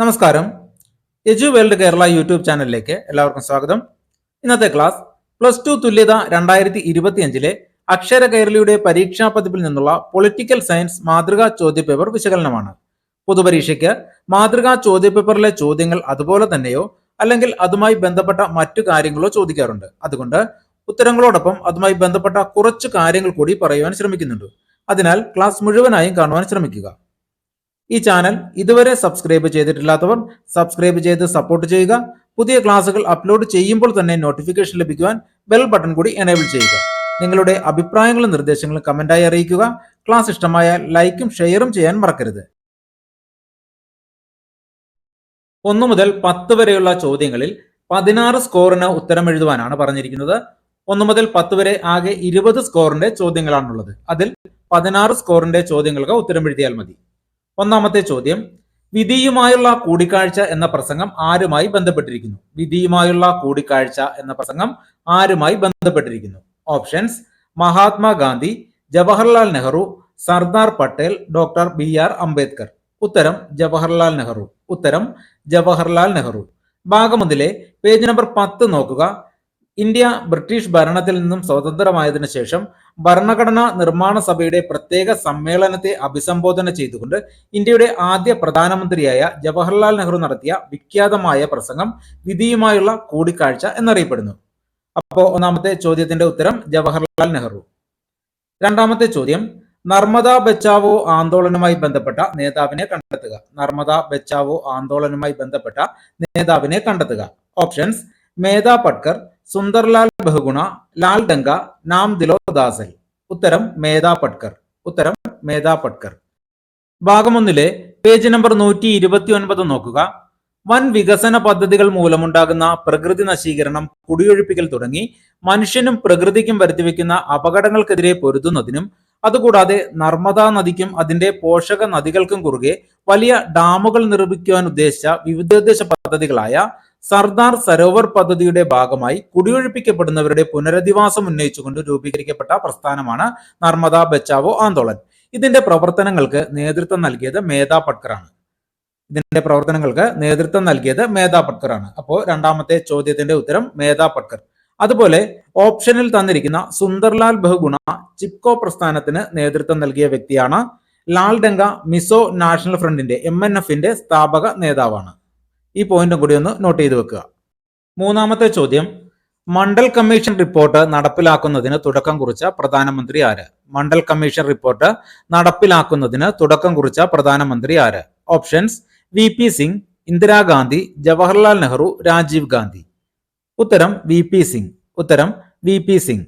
നമസ്കാരം. എജു world Kerala YouTube ചാനലിലേക്ക് എല്ലാവർക്കും സ്വാഗതം. ഇന്നത്തെ ക്ലാസ് പ്ലസ് ടു തുല്യത രണ്ടായിരത്തി ഇരുപത്തിയഞ്ചിലെ അക്ഷര കേരളയുടെ പരീക്ഷാ പതിപ്പിൽ നിന്നുള്ള പൊളിറ്റിക്കൽ സയൻസ് മാതൃകാ ചോദ്യപേപ്പർ വിശകലനമാണ്. പൊതുപരീക്ഷയ്ക്ക് മാതൃകാ ചോദ്യപേപ്പറിലെ ചോദ്യങ്ങൾ അതുപോലെ തന്നെയോ അല്ലെങ്കിൽ അതുമായി ബന്ധപ്പെട്ട മറ്റു കാര്യങ്ങളോ ചോദിക്കാറുണ്ട്. അതുകൊണ്ട് ഉത്തരങ്ങളോടൊപ്പം അതുമായി ബന്ധപ്പെട്ട കുറച്ച് കാര്യങ്ങൾ കൂടി പറയുവാൻ ശ്രമിക്കുന്നുണ്ട്. അതിനാൽ ക്ലാസ് മുഴുവനായും കാണുവാൻ ശ്രമിക്കുക. ഈ ചാനൽ ഇതുവരെ സബ്സ്ക്രൈബ് ചെയ്തിട്ടില്ലാത്തവർ സബ്സ്ക്രൈബ് ചെയ്ത് സപ്പോർട്ട് ചെയ്യുക. പുതിയ ക്ലാസുകൾ അപ്ലോഡ് ചെയ്യുമ്പോൾ തന്നെ നോട്ടിഫിക്കേഷൻ ലഭിക്കുവാൻ ബെൽ ബട്ടൺ കൂടി എനേബിൾ ചെയ്യുക. നിങ്ങളുടെ അഭിപ്രായങ്ങളും നിർദ്ദേശങ്ങളും കമന്റായി അറിയിക്കുക. ക്ലാസ് ഇഷ്ടമായാൽ ലൈക്കും ഷെയറും ചെയ്യാൻ മറക്കരുത്. ഒന്നു മുതൽ പത്ത് വരെയുള്ള ചോദ്യങ്ങളിൽ പതിനാറ് സ്കോറിന് ഉത്തരം എഴുതുവാനാണ് പറഞ്ഞിരിക്കുന്നത്. ഒന്ന് മുതൽ പത്ത് വരെ ആകെ ഇരുപത് സ്കോറിന്റെ ചോദ്യങ്ങളാണുള്ളത്. അതിൽ പതിനാറ് സ്കോറിന്റെ ചോദ്യങ്ങൾക്ക് ഉത്തരം എഴുതിയാൽ മതി. ഒന്നാമത്തെ ചോദ്യം വിധിയുമായുള്ള കൂടിക്കാഴ്ച എന്ന പ്രസംഗം ആരുമായി ബന്ധപ്പെട്ടിരിക്കുന്നു? വിധിയുമായുള്ള കൂടിക്കാഴ്ച എന്ന പ്രസംഗം ആരുമായി ബന്ധപ്പെട്ടിരിക്കുന്നു? Options Mahatma Gandhi Jawaharlal Nehru Sardar Patel doctor B R Ambedkar. ഉത്തരം ജവഹർലാൽ നെഹ്റു. ഉത്തരം ജവഹർലാൽ നെഹ്റു. ഭാഗം ഭാഗമൊന്നിലെ പേജ് നമ്പർ പത്ത് നോക്കുക. ഇന്ത്യ ബ്രിട്ടീഷ് ഭരണത്തിൽ നിന്നും സ്വതന്ത്രമായതിനു ശേഷം ഭരണഘടനാ നിർമ്മാണ സഭയുടെ പ്രത്യേക സമ്മേളനത്തെ അഭിസംബോധന ചെയ്തുകൊണ്ട് ഇന്ത്യയുടെ ആദ്യ പ്രധാനമന്ത്രിയായ ജവഹർലാൽ നെഹ്റു നടത്തിയ വിഖ്യാതമായ പ്രസംഗം വിധിയുമായുള്ള കൂടിക്കാഴ്ച എന്നറിയപ്പെടുന്നു. അപ്പോ ഒന്നാമത്തെ ചോദ്യത്തിന്റെ ഉത്തരം ജവഹർലാൽ നെഹ്റു. രണ്ടാമത്തെ ചോദ്യം നർമ്മദ ബച്ചാവോ ആന്തോളനുമായി ബന്ധപ്പെട്ട നേതാവിനെ കണ്ടെത്തുക. നർമ്മദ ബച്ചാവോ ആന്തോളനുമായി ബന്ധപ്പെട്ട നേതാവിനെ കണ്ടെത്തുക. ഓപ്ഷൻസ് മേധാ പട്കർ സുന്ദർലാൽ ബഹുഗുണ ലാൽ ഡങ്ക നാം ദിലോ ദാസൽ ഉത്തരം മേധാ പട്കർ. ഉത്തരം മേധാ പട്കർ. ഭാഗമൊന്നിലെ പേജ് നമ്പർ നൂറ്റി ഇരുപത്തി ഒൻപത് നോക്കുക. വൻ വികസന പദ്ധതികൾ മൂലമുണ്ടാകുന്ന പ്രകൃതി നശീകരണം കുടിയൊഴിപ്പിക്കൽ തുടങ്ങി മനുഷ്യനും പ്രകൃതിക്കും വരുത്തിവെക്കുന്ന അപകടങ്ങൾക്കെതിരെ പൊരുതുന്നതിനും അതുകൂടാതെ നർമ്മദാ നദിക്കും അതിന്റെ പോഷക നദികൾക്കും കുറുകെ വലിയ ഡാമുകൾ നിർമ്മിക്കുവാൻ ഉദ്ദേശിച്ച വിവിധോദ്ദേശ പദ്ധതികളായ സർദാർ സരോവർ പദ്ധതിയുടെ ഭാഗമായി കുടിയൊഴിപ്പിക്കപ്പെടുന്നവരുടെ പുനരധിവാസം ഉന്നയിച്ചുകൊണ്ട് രൂപീകരിക്കപ്പെട്ട പ്രസ്ഥാനമാണ് നർമ്മദ ബച്ചാവോ ആന്തോളൻ. ഇതിന്റെ പ്രവർത്തനങ്ങൾക്ക് നേതൃത്വം നൽകിയത് മേധാ പട്കറാണ്. ഇതിന്റെ പ്രവർത്തനങ്ങൾക്ക് നേതൃത്വം നൽകിയത് മേധാ പട്കറാണ്. അപ്പോൾ രണ്ടാമത്തെ ചോദ്യത്തിന്റെ ഉത്തരം മേധാ പട്കർ. അതുപോലെ ഓപ്ഷനിൽ തന്നിരിക്കുന്ന സുന്ദർലാൽ ബഹുഗുണ ചിപ്കോ പ്രസ്ഥാനത്തിന് നേതൃത്വം നൽകിയ വ്യക്തിയാണ് ലാൽ ഡങ്ക മിസോ നാഷണൽ ഫ്രണ്ടിന്റെ എം എൻ എഫിന്റെ സ്ഥാപക നേതാവാണ്. ഈ പോയിന്റും കൂടി ഒന്ന് നോട്ട് ചെയ്ത് വെക്കുക. മൂന്നാമത്തെ ചോദ്യം മണ്ഡൽ കമ്മീഷൻ റിപ്പോർട്ട് നടപ്പിലാക്കുന്നതിന് തുടക്കം കുറിച്ച പ്രധാനമന്ത്രി ആര്? മണ്ഡൽ കമ്മീഷൻ റിപ്പോർട്ട് നടപ്പിലാക്കുന്നതിന് തുടക്കം കുറിച്ച പ്രധാനമന്ത്രി ആര്? Options V P Singh Indira Gandhi Jawaharlal Nehru Rajiv Gandhi. ഉത്തരം വി പി സിംഗ് ഉത്തരം വി പി സിംഗ്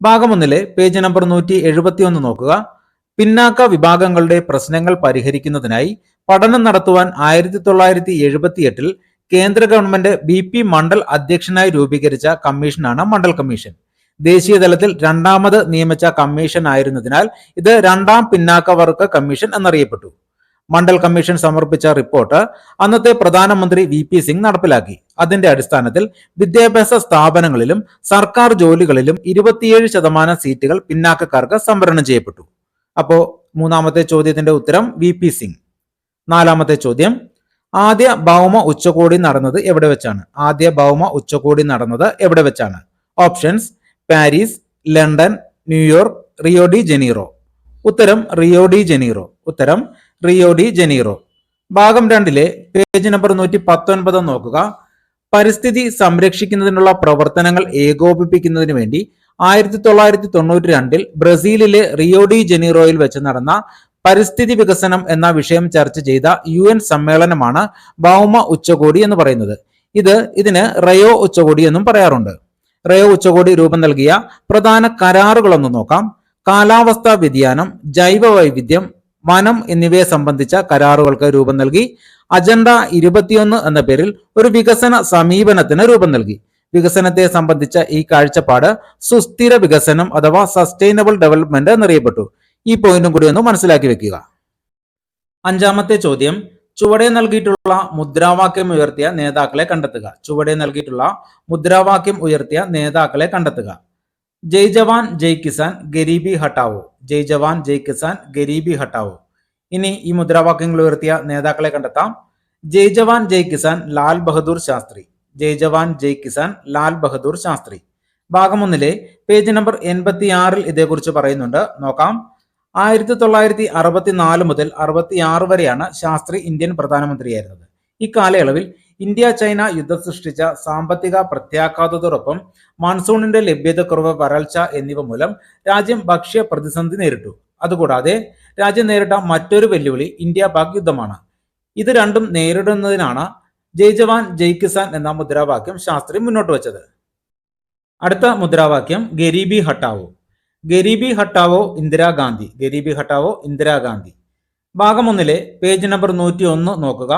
ഭാഗമൊന്നിലെ പേജ് നമ്പർ നൂറ്റി എഴുപത്തിയൊന്ന് നോക്കുക. പിന്നാക്ക വിഭാഗങ്ങളുടെ പ്രശ്നങ്ങൾ പരിഹരിക്കുന്നതിനായി പഠനം നടത്തുവാൻ ആയിരത്തി തൊള്ളായിരത്തി എഴുപത്തി എട്ടിൽ കേന്ദ്ര ഗവൺമെന്റ് ബി പി മണ്ഡൽ അധ്യക്ഷനായി രൂപീകരിച്ച കമ്മീഷനാണ് മണ്ഡൽ കമ്മീഷൻ. ദേശീയ തലത്തിൽ രണ്ടാമത് നിയമിച്ച കമ്മീഷൻ ആയിരുന്നതിനാൽ ഇത് രണ്ടാം പിന്നാക്ക വർഗ കമ്മീഷൻ എന്നറിയപ്പെട്ടു. മണ്ഡൽ കമ്മീഷൻ സമർപ്പിച്ച റിപ്പോർട്ട് അന്നത്തെ പ്രധാനമന്ത്രി വി പി സിംഗ് നടപ്പിലാക്കി. അതിന്റെ അടിസ്ഥാനത്തിൽ വിദ്യാഭ്യാസ സ്ഥാപനങ്ങളിലും സർക്കാർ ജോലികളിലും ഇരുപത്തിയേഴ് ശതമാനം സീറ്റുകൾ പിന്നാക്കക്കാർക്ക് സംവരണം ചെയ്യപ്പെട്ടു. അപ്പോ മൂന്നാമത്തെ ചോദ്യത്തിന്റെ ഉത്തരം വി പി സിംഗ്. നാലാമത്തെ ചോദ്യം. ആദ്യ ഭൗമ ഉച്ചകോടി നടന്നത് എവിടെ വെച്ചാണ്? ആദ്യ ഭൗമ ഉച്ചകോടി നടന്നത് എവിടെ വെച്ചാണ്? Options Paris London New York Rio de Janeiro. ഉത്തരം റിയോ ഡി ജനീറോ. ഉത്തരം റിയോ ഡി ജനീറോ. ഭാഗം രണ്ടിലെ പേജ് നമ്പർ നൂറ്റി പത്തൊൻപത് നോക്കുക. പരിസ്ഥിതി സംരക്ഷിക്കുന്നതിനുള്ള പ്രവർത്തനങ്ങൾ ഏകോപിപ്പിക്കുന്നതിന് വേണ്ടി ആയിരത്തി തൊള്ളായിരത്തി തൊണ്ണൂറ്റി രണ്ടിൽ ബ്രസീലിലെ റിയോ ഡി ജനീറോയിൽ വെച്ച് നടന്ന പരിസ്ഥിതി വികസനം എന്ന വിഷയം ചർച്ച ചെയ്ത യു എൻ സമ്മേളനമാണ് ഭൗമ ഉച്ചകോടി എന്ന് പറയുന്നത്. ഇത് ഇതിന് റയോ ഉച്ചകോടി എന്നും പറയാറുണ്ട്. റയോ ഉച്ചകോടി രൂപം നൽകിയ പ്രധാന കരാറുകളൊന്ന് നോക്കാം. കാലാവസ്ഥാ വ്യതിയാനം ജൈവ വൈവിധ്യം വനം എന്നിവയെ സംബന്ധിച്ച കരാറുകൾക്ക് രൂപം നൽകി. അജണ്ട ഇരുപത്തിയൊന്ന് എന്ന പേരിൽ ഒരു വികസന സമീപനത്തിന് രൂപം നൽകി. വികസനത്തെ സംബന്ധിച്ച ഈ കാഴ്ചപ്പാട് സുസ്ഥിര വികസനം അഥവാ സസ്റ്റൈനബിൾ ഡെവലപ്മെന്റ് എന്നറിയപ്പെട്ടു. ഈ പോയിന്റും കൂടി ഒന്ന് മനസ്സിലാക്കി വെക്കുക. അഞ്ചാമത്തെ ചോദ്യം ചുവടെ നൽകിയിട്ടുള്ള മുദ്രാവാക്യം ഉയർത്തിയ നേതാക്കളെ കണ്ടെത്തുക. ചുവടെ നൽകിയിട്ടുള്ള മുദ്രാവാക്യം ഉയർത്തിയ നേതാക്കളെ കണ്ടെത്തുക. ജയ് ജവാൻ ജയ് കിസാൻ ഗരീബി ഹട്ടാവോ? ജയ് ജവാൻ ജയ് കിസാൻ ഗരീബി ഹട്ടാവോ? ഇനി ഈ മുദ്രാവാക്യങ്ങൾ ഉയർത്തിയ നേതാക്കളെ കണ്ടെത്താം. ജയ് ജവാൻ ജയ് കിസാൻ ലാൽ ബഹദൂർ ശാസ്ത്രി. ജയ് ജവാൻ ജയ് കിസാൻ ലാൽ ബഹദൂർ ശാസ്ത്രി. ഭാഗം ഒന്നിലെ പേജ് നമ്പർ എൺപത്തി ആറിൽ ഇതേക്കുറിച്ച് പറയുന്നുണ്ട്. നോക്കാം. ആയിരത്തി തൊള്ളായിരത്തി അറുപത്തിനാല് മുതൽ അറുപത്തി ആറ് വരെയാണ് ശാസ്ത്രി ഇന്ത്യൻ പ്രധാനമന്ത്രിയായിരുന്നത്. ഇക്കാലയളവിൽ ഇന്ത്യ ചൈന യുദ്ധം സൃഷ്ടിച്ച സാമ്പത്തിക പ്രത്യാഘാതത്തോടൊപ്പം മൺസൂണിന്റെ ലഭ്യതക്കുറവ് വരൾച്ച എന്നിവ മൂലം രാജ്യം ഭക്ഷ്യ പ്രതിസന്ധി നേരിട്ടു. അതുകൂടാതെ രാജ്യം നേരിട്ട മറ്റൊരു വെല്ലുവിളി ഇന്ത്യ പാക് യുദ്ധമാണ്. ഇത് രണ്ടും നേരിടുന്നതിനാണ് ജയ് ജവാൻ ജയ് കിസാൻ എന്ന മുദ്രാവാക്യം ശാസ്ത്രി മുന്നോട്ട് വച്ചത്. അടുത്ത മുദ്രാവാക്യം ഗരീബി ഹട്ടാവോ. ഗരീബി ഹട്ടാവോ ഇന്ദിരാഗാന്ധി ഗരീബി ഹട്ടാവോ ഇന്ദിരാഗാന്ധി ഭാഗം ഒന്നിലെ പേജ് നമ്പർ നൂറ്റി ഒന്ന് നോക്കുക.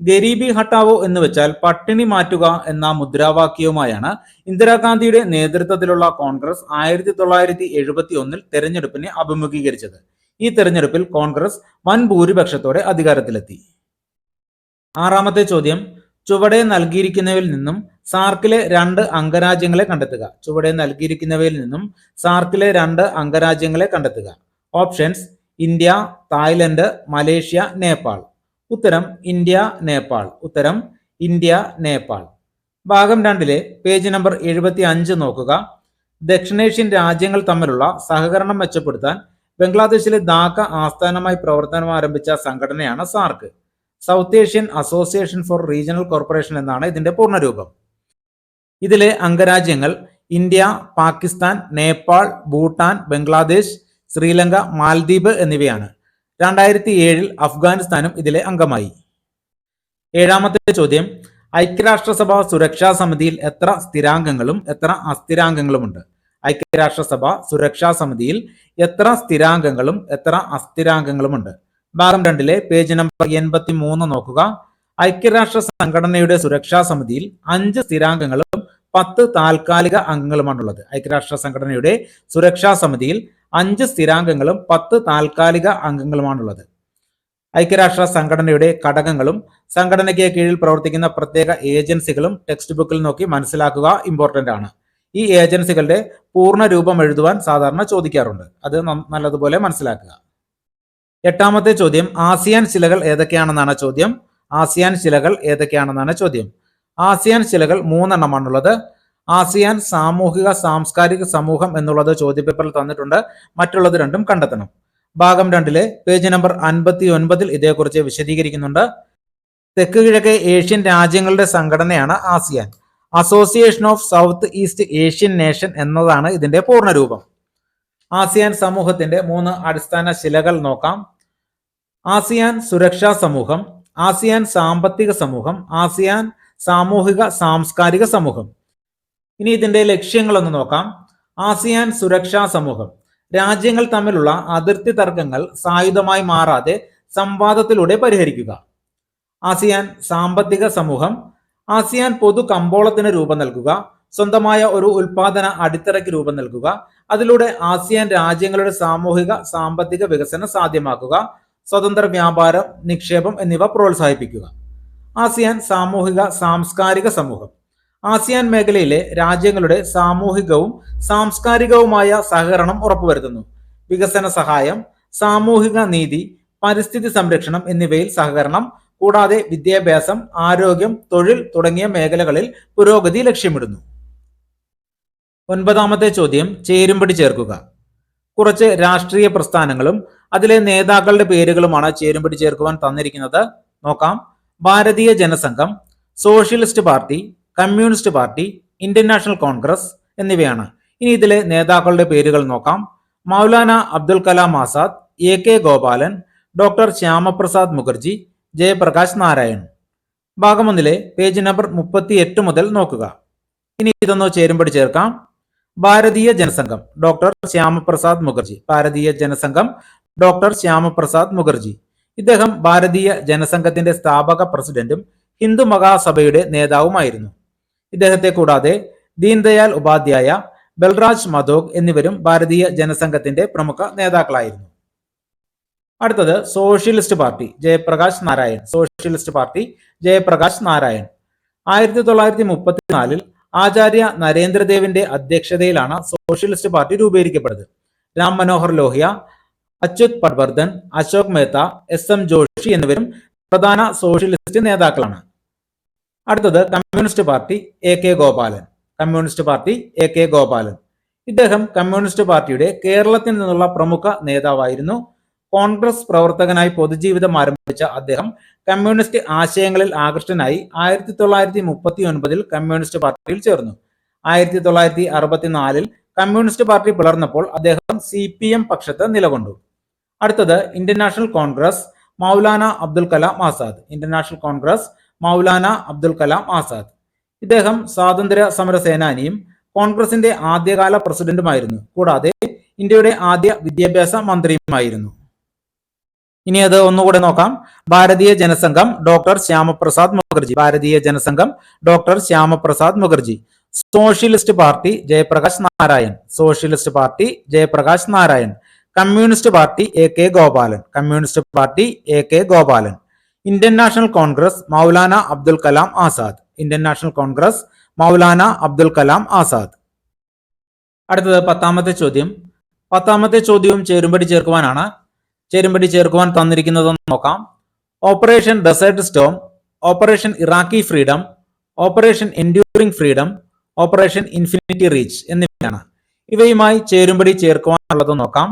ഗരീബി ഹട്ടാവോ എന്ന് വെച്ചാൽ പട്ടിണി മാറ്റുക എന്ന മുദ്രാവാക്യവുമായാണ് ഇന്ദിരാഗാന്ധിയുടെ നേതൃത്വത്തിലുള്ള കോൺഗ്രസ് ആയിരത്തി തൊള്ളായിരത്തി എഴുപത്തി ഒന്നിൽ തെരഞ്ഞെടുപ്പിനെ അഭിമുഖീകരിച്ചത്. ഈ തെരഞ്ഞെടുപ്പിൽ കോൺഗ്രസ് വൻ ഭൂരിപക്ഷത്തോടെ അധികാരത്തിലെത്തി. ആറാമത്തെ ചോദ്യം. ചുവടെ നൽകിയിരിക്കുന്നവയിൽ നിന്നും സാർക്കിലെ രണ്ട് അംഗരാജ്യങ്ങളെ കണ്ടെത്തുക. ചുവടെ നൽകിയിരിക്കുന്നവയിൽ നിന്നും സാർക്കിലെ രണ്ട് അംഗരാജ്യങ്ങളെ കണ്ടെത്തുക. Options India Thailand Malaysia Nepal. ഉത്തരം ഇന്ത്യ നേപ്പാൾ. ഉത്തരം ഇന്ത്യ നേപ്പാൾ. ഭാഗം രണ്ടിലെ പേജ് നമ്പർ എഴുപത്തി അഞ്ച് നോക്കുക. ദക്ഷിണേഷ്യൻ രാജ്യങ്ങൾ തമ്മിലുള്ള സഹകരണം മെച്ചപ്പെടുത്താൻ ബംഗ്ലാദേശിലെ ധാക്ക ആസ്ഥാനമായി പ്രവർത്തനം ആരംഭിച്ച സംഘടനയാണ് SAARC. South Asian association for regional corporation എന്നാണ് ഇതിന്റെ പൂർണരൂപം. ഇതിലെ അംഗരാജ്യങ്ങൾ ഇന്ത്യ പാകിസ്ഥാൻ നേപ്പാൾ ഭൂട്ടാൻ ബംഗ്ലാദേശ് ശ്രീലങ്ക മാൽദ്വീപ് എന്നിവയാണ്. രണ്ടായിരത്തി ഏഴിൽ അഫ്ഗാനിസ്ഥാനും ഇതിലെ അംഗമായി. ഏഴാമത്തെ ചോദ്യം ഐക്യരാഷ്ട്രസഭ സുരക്ഷാ സമിതിയിൽ എത്ര സ്ഥിരാംഗങ്ങളും എത്ര അസ്ഥിരാംഗങ്ങളുമുണ്ട്? ഐക്യരാഷ്ട്രസഭ സുരക്ഷാ സമിതിയിൽ എത്ര സ്ഥിരാംഗങ്ങളും എത്ര അസ്ഥിരാംഗങ്ങളുമുണ്ട്? ഭാഗം രണ്ടിലെ പേജ് നമ്പർ എൺപത്തി മൂന്ന് നോക്കുക. ഐക്യരാഷ്ട്ര സംഘടനയുടെ സുരക്ഷാ സമിതിയിൽ അഞ്ച് സ്ഥിരാംഗങ്ങളും പത്ത് താൽക്കാലിക അംഗങ്ങളുമാണുള്ളത്. ഐക്യരാഷ്ട്ര സംഘടനയുടെ സുരക്ഷാ സമിതിയിൽ അഞ്ച് സ്ഥിരാംഗങ്ങളും പത്ത് താൽക്കാലിക അംഗങ്ങളുമാണുള്ളത്. ഐക്യരാഷ്ട്ര സംഘടനയുടെ ഘടകങ്ങളും സംഘടനയ്ക്ക് കീഴിൽ പ്രവർത്തിക്കുന്ന പ്രത്യേക ഏജൻസികളും ടെക്സ്റ്റ് ബുക്കിൽ നോക്കി മനസ്സിലാക്കുക ഇമ്പോർട്ടന്റ് ആണ്. ഈ ഏജൻസികളുടെ പൂർണ രൂപം എഴുതുവാൻ സാധാരണ ചോദിക്കാറുണ്ട്. അത് നല്ലതുപോലെ മനസ്സിലാക്കുക. എട്ടാമത്തെ ചോദ്യം ആസിയാൻ ശിലകൾ ഏതൊക്കെയാണെന്നാണ് ചോദ്യം. ആസിയാൻ ശിലകൾ ഏതൊക്കെയാണെന്നാണ് ചോദ്യം. ആസിയാൻ ശിലകൾ മൂന്നെണ്ണമാണുള്ളത്. ആസിയാൻ സാമൂഹിക സാംസ്കാരിക സമൂഹം എന്നുള്ളത് ചോദ്യപേപ്പറിൽ തന്നിട്ടുണ്ട്. മറ്റുള്ളത് രണ്ടും കണ്ടെത്തണം. ഭാഗം രണ്ടിലെ പേജ് നമ്പർ അൻപത്തി ഒൻപതിൽ ഇതേക്കുറിച്ച് വിശദീകരിക്കുന്നുണ്ട്. തെക്ക് കിഴക്കേ ഏഷ്യൻ രാജ്യങ്ങളുടെ സംഘടനയാണ് ASEAN. Association of South East Asian nation എന്നതാണ് ഇതിന്റെ പൂർണരൂപം ആസിയാൻ സമൂഹത്തിന്റെ മൂന്ന് അടിസ്ഥാന ശിലകൾ നോക്കാം. ആസിയാൻ സുരക്ഷാ സമൂഹം ആസിയാൻ സാമ്പത്തിക സമൂഹം ആസിയാൻ സാമൂഹിക സാംസ്കാരിക സമൂഹം. ഇനി ഇതിന്റെ ലക്ഷ്യങ്ങളൊന്ന് നോക്കാം. ആസിയാൻ സുരക്ഷാ സമൂഹം രാജ്യങ്ങൾ തമ്മിലുള്ള അതിർത്തി തർക്കങ്ങൾ സായുധമായി മാറാതെ സംവാദത്തിലൂടെ പരിഹരിക്കുക. ആസിയാൻ സാമ്പത്തിക സമൂഹം ആസിയാൻ പൊതു കമ്പോളത്തിന് രൂപം നൽകുക സ്വന്തമായ ഒരു ഉൽപാദന അടിത്തറയ്ക്ക് രൂപം നൽകുക അതിലൂടെ ആസിയാൻ രാജ്യങ്ങളുടെ സാമൂഹിക സാമ്പത്തിക വികസനം സാധ്യമാക്കുക സ്വതന്ത്ര വ്യാപാരം നിക്ഷേപം എന്നിവ പ്രോത്സാഹിപ്പിക്കുക. ആസിയാൻ സാമൂഹിക സാംസ്കാരിക സമൂഹം. ആസിയാൻ മേഖലയിലെ രാജ്യങ്ങളുടെ സാമൂഹികവും സാംസ്കാരികവുമായ സഹകരണം ഉറപ്പുവരുത്തുന്നു. വികസന സഹായം സാമൂഹിക നീതി പരിസ്ഥിതി സംരക്ഷണം എന്നിവയിൽ സഹകരണം കൂടാതെ വിദ്യാഭ്യാസം ആരോഗ്യം തൊഴിൽ തുടങ്ങിയ മേഖലകളിൽ പുരോഗതി ലക്ഷ്യമിടുന്നു. ഒൻപതാമത്തെ ചോദ്യം ചേരുംപടി ചേർക്കുക. കുറച്ച് രാഷ്ട്രീയ പ്രസ്ഥാനങ്ങളും അതിലെ നേതാക്കളുടെ പേരുകളുമാണ് ചേരുംപടി ചേർക്കുവാൻ തന്നിരിക്കുന്നത്. നോക്കാം. Bharatiya Jana Sangh socialist party communist party Indian National Congress എന്നിവയാണ്. ഇനി ഇതിലെ നേതാക്കളുടെ പേരുകൾ നോക്കാം. Maulana Abdul Kalam Azad A K Gopalan doctor Shyama Prasad Mukherjee Jayaprakash Narayan. ഭാഗം ഒന്നിലെ പേജ് നമ്പർ മുപ്പത്തി എട്ട് മുതൽ നോക്കുക. ഇനി ഇതൊന്ന് ചേരുംപടി ചേർക്കാം. ഭാരതീയ ജനസംഘം ഡോക്ടർ ശ്യാമപ്രസാദ് മുഖർജി. ഭാരതീയ ജനസംഘം ഡോക്ടർ ശ്യാമപ്രസാദ് മുഖർജി. ഇദ്ദേഹം ഭാരതീയ ജനസംഘത്തിന്റെ സ്ഥാപക പ്രസിഡന്റും ഹിന്ദു മഹാസഭയുടെ നേതാവുമായിരുന്നു. ഇദ്ദേഹത്തെ കൂടാതെ ദീൻദയാൽ ഉപാധ്യായ ബൽരാജ് മധോക് എന്നിവരും ഭാരതീയ ജനസംഘത്തിന്റെ പ്രമുഖ നേതാക്കളായിരുന്നു. അടുത്തത് socialist party Jayaprakash Narayan. Socialist party Jayaprakash Narayan. ആയിരത്തി തൊള്ളായിരത്തി മുപ്പത്തിനാലിൽ ആചാര്യ നരേന്ദ്രദേവിന്റെ അധ്യക്ഷതയിലാണ് സോഷ്യലിസ്റ്റ് പാർട്ടി രൂപീകരിക്കപ്പെട്ടത്. രാം മനോഹർ ലോഹ്യ അച്യുത് പട്വർദ്ധൻ അശോക് മേത്ത എസ് എം ജോഷി എന്നിവരും പ്രധാന സോഷ്യലിസ്റ്റ് നേതാക്കളാണ്. അടുത്തത് communist party A K Gopalan. Communist party A K Gopalan. ഇദ്ദേഹം കമ്മ്യൂണിസ്റ്റ് പാർട്ടിയുടെ കേരളത്തിൽ നിന്നുള്ള പ്രമുഖ നേതാവായിരുന്നു. കോൺഗ്രസ് പ്രവർത്തകനായി പൊതുജീവിതം ആരംഭിച്ച അദ്ദേഹം കമ്മ്യൂണിസ്റ്റ് ആശയങ്ങളിൽ ആകൃഷ്ടനായി ആയിരത്തി തൊള്ളായിരത്തി മുപ്പത്തി ഒൻപതിൽ കമ്മ്യൂണിസ്റ്റ് പാർട്ടിയിൽ ചേർന്നു. ആയിരത്തി തൊള്ളായിരത്തി അറുപത്തിനാലിൽ കമ്മ്യൂണിസ്റ്റ് പാർട്ടി പിളർന്നപ്പോൾ അദ്ദേഹം സി പി എം പക്ഷത്ത് നിലകൊണ്ടു. അടുത്തത് Indian National Congress Maulana Abdul Kalam Azad. Indian National Congress Maulana Abdul Kalam Azad. ഇദ്ദേഹം സ്വാതന്ത്ര്യ സമര സേനാനിയും കോൺഗ്രസിന്റെ ആദ്യകാല പ്രസിഡന്റുമായിരുന്നു. കൂടാതെ ഇന്ത്യയുടെ ആദ്യ വിദ്യാഭ്യാസ മന്ത്രിയുമായിരുന്നു. ഇനി അത് ഒന്നുകൂടെ നോക്കാം. ഭാരതീയ ജനസംഘം doctor Shyama Prasad Mukherjee. Bharatiya Jana Sangh doctor Shyama Prasad Mukherjee. Socialist party Jayaprakash Narayan. Socialist party Jayaprakash Narayan. Communist party A K Gopalan. Communist party A K Gopalan. Indian National Congress Maulana Abdul Kalam Azad. Indian National Congress Maulana Abdul Kalam Azad. അടുത്തത് പത്താമത്തെ ചോദ്യം. പത്താമത്തെ ചോദ്യവും ചേരുംപടി ചേർക്കുവാനാണ് ചേരുംപടി ചേർക്കുവാൻ തന്നിരിക്കുന്നതെന്ന് നോക്കാം. Operation desert storm operation Iraqi freedom operation enduring freedom operation infinity reach എന്നിവയാണ്. ഇവയുമായി ചേരുംപടി ചേർക്കുവാനുള്ളത് നോക്കാം.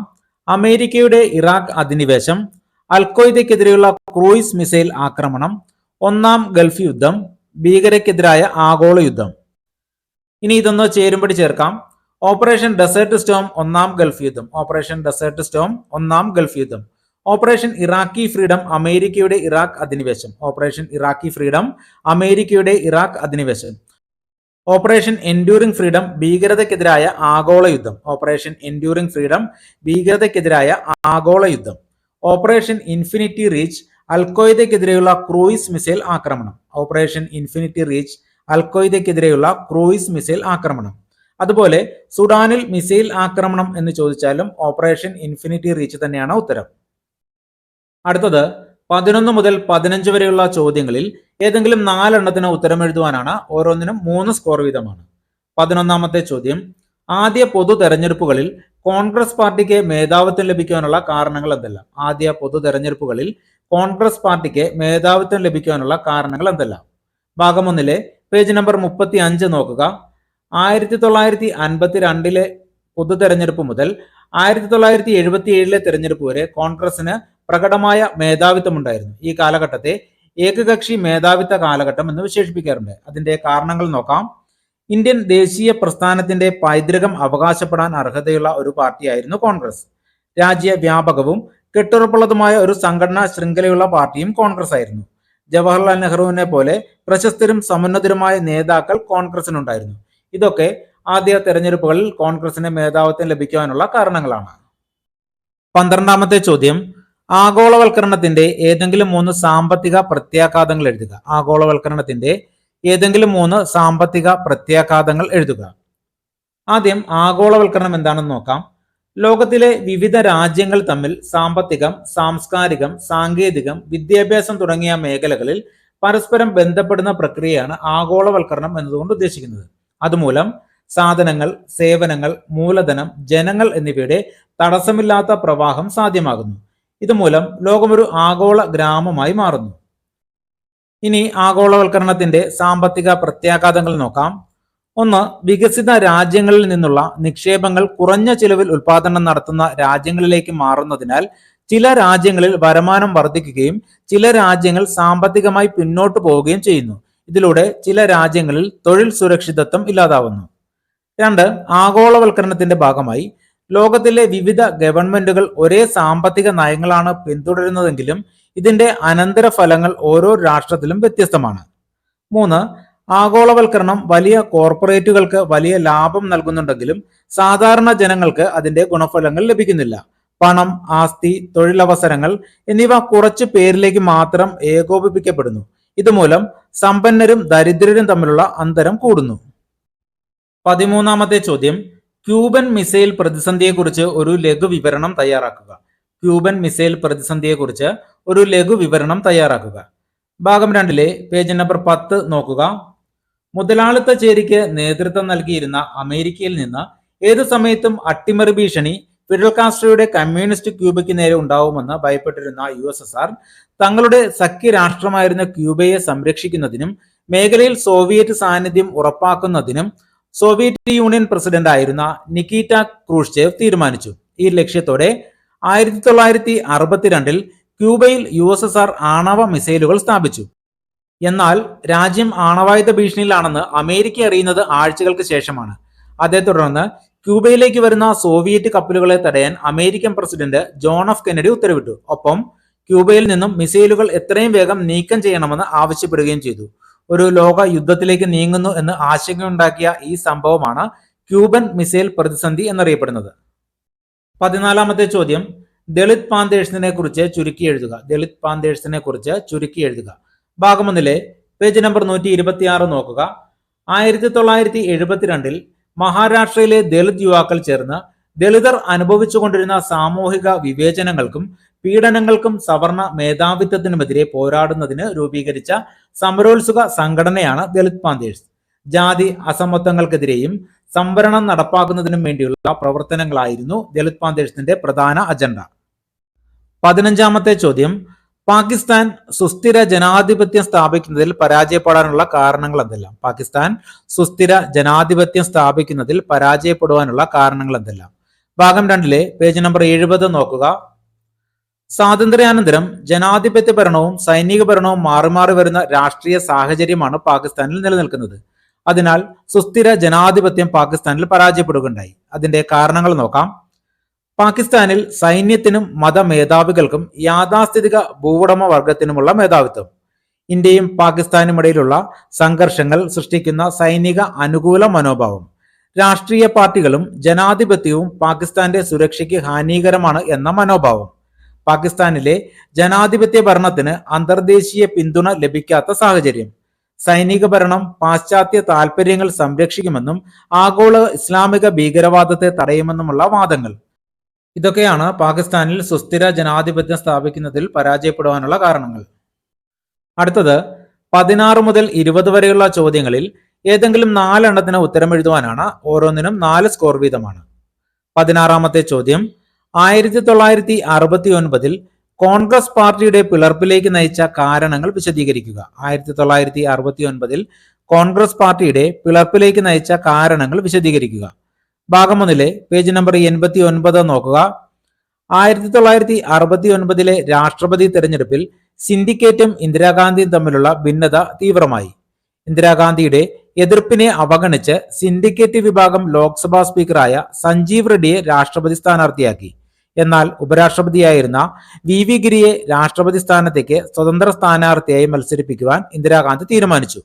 അമേരിക്കയുടെ ഇറാഖ് അധിനിവേശം അൽഖ്വയ്ദയ്ക്കെതിരെയുള്ള ക്രൂയിസ് മിസൈൽ ആക്രമണം ഒന്നാം ഗൾഫ് യുദ്ധം ഭീകരക്കെതിരായ ആഗോള യുദ്ധം. ഇനി ഇതൊന്ന് ചേരുംപടി ചേർക്കാം. ഓപ്പറേഷൻ ഡെസേർട്ട് സ്റ്റോം ഒന്നാം ഗൾഫ് യുദ്ധം. ഓപ്പറേഷൻ ഡെസേർട്ട് സ്റ്റോം ഒന്നാം ഗൾഫ് യുദ്ധം. ഓപ്പറേഷൻ ഇറാഖി ഫ്രീഡം അമേരിക്കയുടെ ഇറാഖ് അധിനിവേശം. ഓപ്പറേഷൻ ഇറാഖി ഫ്രീഡം അമേരിക്കയുടെ ഇറാഖ് അധിനിവേശം. ഓപ്പറേഷൻ എൻഡ്യൂറിംഗ് ഫ്രീഡം ഭീകരതയ്ക്കെതിരായ ആഗോള യുദ്ധം. ഓപ്പറേഷൻ എൻഡ്യൂറിംഗ് ഫ്രീഡം ഭീകരതയ്ക്കെതിരായ ആഗോള യുദ്ധം. ഓപ്പറേഷൻ ഇൻഫിനിറ്റി റീച്ച് അൽഖ്വയ്ദയ്ക്കെതിരെയുള്ള ക്രൂയിസ് മിസൈൽ ആക്രമണം. ഓപ്പറേഷൻ ഇൻഫിനിറ്റി റീച്ച് അൽഖ്വയ്ദയ്ക്കെതിരെയുള്ള ക്രൂയിസ് മിസൈൽ ആക്രമണം. അതുപോലെ സുഡാനിൽ മിസൈൽ ആക്രമണം എന്ന് ചോദിച്ചാലും ഓപ്പറേഷൻ ഇൻഫിനിറ്റി റീച്ച് തന്നെയാണ് ഉത്തരം. അടുത്തത് പതിനൊന്ന് മുതൽ പതിനഞ്ച് വരെയുള്ള ചോദ്യങ്ങളിൽ ഏതെങ്കിലും നാലെണ്ണത്തിന് ഉത്തരം എഴുതുവാനാണ് ഓരോന്നിനും മൂന്ന് സ്കോർ വീതമാണ്. പതിനൊന്നാമത്തെ ചോദ്യം ആദ്യ പൊതു തെരഞ്ഞെടുപ്പുകളിൽ കോൺഗ്രസ് പാർട്ടിക്ക് മേധാവിത്വം ലഭിക്കാനുള്ള കാരണങ്ങൾ എന്തെല്ലാം? ആദ്യ പൊതു തെരഞ്ഞെടുപ്പുകളിൽ കോൺഗ്രസ് പാർട്ടിക്ക് മേധാവിത്വം ലഭിക്കാനുള്ള കാരണങ്ങൾ എന്തെല്ലാം? ഭാഗം ഒന്നിലെ പേജ് നമ്പർ മുപ്പത്തി അഞ്ച് നോക്കുക. ആയിരത്തി തൊള്ളായിരത്തി അൻപത്തി രണ്ടിലെ പൊതു തെരഞ്ഞെടുപ്പ് മുതൽ ആയിരത്തി തൊള്ളായിരത്തി എഴുപത്തി ഏഴിലെ തെരഞ്ഞെടുപ്പ് വരെ കോൺഗ്രസിന് പ്രകടമായ മേധാവിത്വം ഉണ്ടായിരുന്നു ഈ കാലഘട്ടത്തെ ഏകകക്ഷി മേധാവിത്വ കാലഘട്ടം എന്ന് വിശേഷിപ്പിക്കാറുണ്ട്. അതിന്റെ കാരണങ്ങൾ നോക്കാം. ഇന്ത്യൻ ദേശീയ പ്രസ്ഥാനത്തിന്റെ പൈതൃകം അവകാശപ്പെടാൻ അർഹതയുള്ള ഒരു പാർട്ടിയായിരുന്നു കോൺഗ്രസ്. രാജ്യവ്യാപകവും കെട്ടുറപ്പുള്ളതുമായ ഒരു സംഘടനാ ശൃംഖലയുള്ള പാർട്ടിയും കോൺഗ്രസ് ആയിരുന്നു. ജവഹർലാൽ നെഹ്റുവിനെ പോലെ പ്രശസ്തരും സമുന്നതരുമായ നേതാക്കൾ കോൺഗ്രസിനുണ്ടായിരുന്നു ഇതൊക്കെ ആദ്യ തെരഞ്ഞെടുപ്പുകളിൽ കോൺഗ്രസിന് മേധാവിത്വം ലഭിക്കുവാനുള്ള കാരണങ്ങളാണ്. പന്ത്രണ്ടാമത്തെ ചോദ്യം ആഗോളവൽക്കരണത്തിന്റെ ഏതെങ്കിലും മൂന്ന് സാമ്പത്തിക പ്രത്യാഘാതങ്ങൾ എഴുതുക. ആഗോളവൽക്കരണത്തിന്റെ ഏതെങ്കിലും മൂന്ന് സാമ്പത്തിക പ്രത്യാഘാതങ്ങൾ എഴുതുക. ആദ്യം ആഗോളവൽക്കരണം എന്താണെന്ന് നോക്കാം. ലോകത്തിലെ വിവിധ രാജ്യങ്ങൾ തമ്മിൽ സാമ്പത്തികം സാംസ്കാരികം സാങ്കേതികം വിദ്യാഭ്യാസം തുടങ്ങിയ മേഖലകളിൽ പരസ്പരം ബന്ധപ്പെടുന്ന പ്രക്രിയയാണ് ആഗോളവൽക്കരണം എന്നതുകൊണ്ട് ഉദ്ദേശിക്കുന്നത്. അതുമൂലം സാധനങ്ങൾ സേവനങ്ങൾ മൂലധനം ജനങ്ങൾ എന്നിവയുടെ തടസ്സമില്ലാത്ത പ്രവാഹം സാധ്യമാകുന്നു. ഇതുമൂലം ലോകമൊരു ആഗോള ഗ്രാമമായി മാറുന്നു. ഇനി ആഗോളവൽക്കരണത്തിന്റെ സാമ്പത്തിക പ്രത്യാഘാതങ്ങൾ നോക്കാം. ഒന്ന് വികസിത രാജ്യങ്ങളിൽ നിന്നുള്ള നിക്ഷേപങ്ങൾ കുറഞ്ഞ ചിലവിൽ ഉൽപാദനം നടത്തുന്ന രാജ്യങ്ങളിലേക്ക് മാറുന്നതിനാൽ ചില രാജ്യങ്ങളിൽ വരുമാനം വർദ്ധിക്കുകയും ചില രാജ്യങ്ങൾ സാമ്പത്തികമായി പിന്നോട്ടു പോവുകയും ചെയ്യുന്നു. ഇതിലൂടെ ചില രാജ്യങ്ങളിൽ തൊഴിൽ സുരക്ഷിതത്വം ഇല്ലാതാവുന്നു. രണ്ട് ആഗോളവൽക്കരണത്തിന്റെ ഭാഗമായി ലോകത്തിലെ വിവിധ ഗവൺമെന്റുകൾ ഒരേ സാമ്പത്തിക നയങ്ങളാണ് പിന്തുടരുന്നതെങ്കിലും ഇതിന്റെ അനന്തരഫലങ്ങൾ ഓരോ രാഷ്ട്രത്തിലും വ്യത്യസ്തമാണ്. മൂന്ന് ആഗോളവൽക്കരണം വലിയ കോർപ്പറേറ്റുകൾക്ക് വലിയ ലാഭം നൽകുന്നുണ്ടെങ്കിലും സാധാരണ ജനങ്ങൾക്ക് അതിന്റെ ഗുണഫലങ്ങൾ ലഭിക്കുന്നില്ല. പണം ആസ്തി തൊഴിലവസരങ്ങൾ എന്നിവ കുറച്ചു പേരിലേക്ക് മാത്രം ഏകോപിപ്പിക്കപ്പെടുന്നു. ഇതുമൂലം സമ്പന്നരും ദരിദ്രരും തമ്മിലുള്ള അന്തരം കൂടുന്നു. പതിമൂന്നാമത്തെ ചോദ്യം. ക്യൂബൻ മിസൈൽ പ്രതിസന്ധിയെക്കുറിച്ച് ഒരു ലഘു വിവരണം തയ്യാറാക്കുക. ക്യൂബൻ മിസൈൽ പ്രതിസന്ധിയെക്കുറിച്ച് ഒരു ലഘു വിവരണം തയ്യാറാക്കുക. ഭാഗം രണ്ടിലെ പേജ് നമ്പർ പത്ത് നോക്കുക. മുതലാളിത്ത ചേരിക്ക് നേതൃത്വം നൽകിയിരുന്ന അമേരിക്കയിൽ നിന്ന് ഏതു സമയത്തും അട്ടിമറി ഭീഷണി ഫിഡൽ കാസ്ട്രോയുടെ കമ്മ്യൂണിസ്റ്റ് ക്യൂബയ്ക്ക് നേരെ ഉണ്ടാവുമെന്ന് ഭയപ്പെട്ടിരുന്ന യു എസ് എസ് ആർ തങ്ങളുടെ സഖ്യ രാഷ്ട്രമായിരുന്ന ക്യൂബയെ സംരക്ഷിക്കുന്നതിനും മേഖലയിൽ സോവിയറ്റ് സാന്നിധ്യം ഉറപ്പാക്കുന്നതിനും സോവിയറ്റ് യൂണിയൻ പ്രസിഡന്റ് ആയിരുന്ന നിക്കീറ്റ ക്രൂഷ്ചേവ് തീരുമാനിച്ചു. ഈ ലക്ഷ്യത്തോടെ ആയിരത്തി തൊള്ളായിരത്തി അറുപത്തിരണ്ടിൽ ക്യൂബയിൽ യു എസ് എസ് ആർ ആണവ മിസൈലുകൾ സ്ഥാപിച്ചു. എന്നാൽ രാജ്യം ആണവായുധ ഭീഷണിയിലാണെന്ന് അമേരിക്ക അറിയുന്നത് ആഴ്ചകൾക്ക് ശേഷമാണ്. അതേ തുടർന്ന് ക്യൂബയിലേക്ക് വരുന്ന സോവിയറ്റ് കപ്പലുകളെ തടയാൻ American president John F Kennedy ഉത്തരവിട്ടു. ഒപ്പം ക്യൂബയിൽ നിന്നും മിസൈലുകൾ എത്രയും വേഗം നീക്കം ചെയ്യണമെന്ന് ആവശ്യപ്പെടുകയും ചെയ്തു. ഒരു ലോക യുദ്ധത്തിലേക്ക് നീങ്ങുന്നു എന്ന് ആശങ്കയുണ്ടാക്കിയ ഈ സംഭവമാണ് ക്യൂബൻ മിസൈൽ പ്രതിസന്ധി എന്നറിയപ്പെടുന്നത്. പതിനാലാമത്തെ ചോദ്യം ദളിത് പാന്തേഴ്സിനെ കുറിച്ച് ചുരുക്കി എഴുതുക. ദളിത് പാന്തേഴ്സിനെ കുറിച്ച് ചുരുക്കി എഴുതുക. ഭാഗമൊന്നിലെ പേജ് നമ്പർ നൂറ്റി ഇരുപത്തിയാറ് നോക്കുക. ആയിരത്തി തൊള്ളായിരത്തി എഴുപത്തിരണ്ടിൽ മഹാരാഷ്ട്രയിലെ ദളിത് യുവാക്കൾ ചേർന്ന് ദളിതർ അനുഭവിച്ചുകൊണ്ടിരുന്ന സാമൂഹിക വിവേചനങ്ങൾക്കും പീഡനങ്ങൾക്കും സവർണ മേധാവിത്വത്തിനുമെതിരെ പോരാടുന്നതിന് രൂപീകരിച്ച സമരോത്സുക സംഘടനയാണ് ദളിത് പാന്തേഴ്സ് ജാതി അസമത്വങ്ങൾക്കെതിരെയും സംവരണം നടപ്പാക്കുന്നതിനും വേണ്ടിയുള്ള പ്രവർത്തനങ്ങളായിരുന്നു ദളിത് പാന്തേഴ്സിന്റെ പ്രധാന അജണ്ട. പതിനഞ്ചാമത്തെ ചോദ്യം പാകിസ്ഥാൻ സുസ്ഥിര ജനാധിപത്യം സ്ഥാപിക്കുന്നതിൽ പരാജയപ്പെടാനുള്ള കാരണങ്ങൾ എന്തെല്ലാം? പാകിസ്ഥാൻ സുസ്ഥിര ജനാധിപത്യം സ്ഥാപിക്കുന്നതിൽ പരാജയപ്പെടുവാനുള്ള കാരണങ്ങൾ എന്തെല്ലാം? ഭാഗം രണ്ടിലെ പേജ് നമ്പർ എഴുപത് നോക്കുക. സ്വാതന്ത്ര്യാനന്തരം ജനാധിപത്യ ഭരണവും സൈനിക ഭരണവും മാറി മാറി വരുന്ന രാഷ്ട്രീയ സാഹചര്യമാണ് പാകിസ്ഥാനിൽ നിലനിൽക്കുന്നത്. അതിനാൽ സുസ്ഥിര ജനാധിപത്യം പാകിസ്ഥാനിൽ പരാജയപ്പെടുകയുണ്ടായി. അതിന്റെ കാരണങ്ങൾ നോക്കാം. പാകിസ്ഥാനിൽ സൈന്യത്തിനും മതമേധാവികൾക്കും യാഥാസ്ഥിതിക ഭൂവുടമ വർഗത്തിനുമുള്ള മേധാവിത്വം. ഇന്ത്യയും പാകിസ്ഥാനും ഇടയിലുള്ള സംഘർഷങ്ങൾ സൃഷ്ടിക്കുന്ന സൈനിക അനുകൂല മനോഭാവം. രാഷ്ട്രീയ പാർട്ടികളും ജനാധിപത്യവും പാകിസ്ഥാന്റെ സുരക്ഷയ്ക്ക് ഹാനികരമാണ് എന്ന മനോഭാവം. പാകിസ്ഥാനിലെ ജനാധിപത്യ ഭരണത്തിന് അന്തർദേശീയ പിന്തുണ ലഭിക്കാത്ത സാഹചര്യം. സൈനിക ഭരണം പാശ്ചാത്യ താൽപര്യങ്ങൾ സംരക്ഷിക്കുമെന്നും ആഗോള ഇസ്ലാമിക ഭീകരവാദത്തെ തടയുമെന്നുമുള്ള വാദങ്ങൾ. ഇതൊക്കെയാണ് പാകിസ്ഥാനിൽ സുസ്ഥിര ജനാധിപത്യം സ്ഥാപിക്കുന്നതിൽ പരാജയപ്പെടുവാനുള്ള കാരണങ്ങൾ. അടുത്തത് പതിനാറ് മുതൽ ഇരുപത് വരെയുള്ള ചോദ്യങ്ങളിൽ ഏതെങ്കിലും നാലെണ്ണത്തിന് ഉത്തരം എഴുതുവാനാണ് ഓരോന്നിനും നാല് സ്കോർ വീതമാണ്. പതിനാറാമത്തെ ചോദ്യം ആയിരത്തി തൊള്ളായിരത്തി അറുപത്തി ഒൻപതിൽ കോൺഗ്രസ് പാർട്ടിയുടെ പിളർപ്പിലേക്ക് നയിച്ച കാരണങ്ങൾ വിശദീകരിക്കുക. ആയിരത്തി തൊള്ളായിരത്തി അറുപത്തി ഒൻപതിൽ കോൺഗ്രസ് പാർട്ടിയുടെ പിളർപ്പിലേക്ക് നയിച്ച കാരണങ്ങൾ വിശദീകരിക്കുക. ഭാഗം ഒന്നിലെ പേജ് നമ്പർ എൺപത്തി ഒൻപത് നോക്കുക. ആയിരത്തി തൊള്ളായിരത്തി അറുപത്തി ഒൻപതിലെ രാഷ്ട്രപതി തെരഞ്ഞെടുപ്പിൽ സിൻഡിക്കേറ്റും ഇന്ദിരാഗാന്ധിയും തമ്മിലുള്ള ഭിന്നത തീവ്രമായി. ഇന്ദിരാഗാന്ധിയുടെ എതിർപ്പിനെ അവഗണിച്ച് സിൻഡിക്കേറ്റ് വിഭാഗം ലോക്സഭാ സ്പീക്കറായ സഞ്ജീവ് റെഡ്ഡിയെ രാഷ്ട്രപതി സ്ഥാനാർത്ഥിയാക്കി. എന്നാൽ ഉപരാഷ്ട്രപതിയായിരുന്ന വി വി ഗിരിയെ രാഷ്ട്രപതി സ്ഥാനത്തേക്ക് സ്വതന്ത്ര സ്ഥാനാർത്ഥിയായി മത്സരിപ്പിക്കുവാൻ ഇന്ദിരാഗാന്ധി തീരുമാനിച്ചു.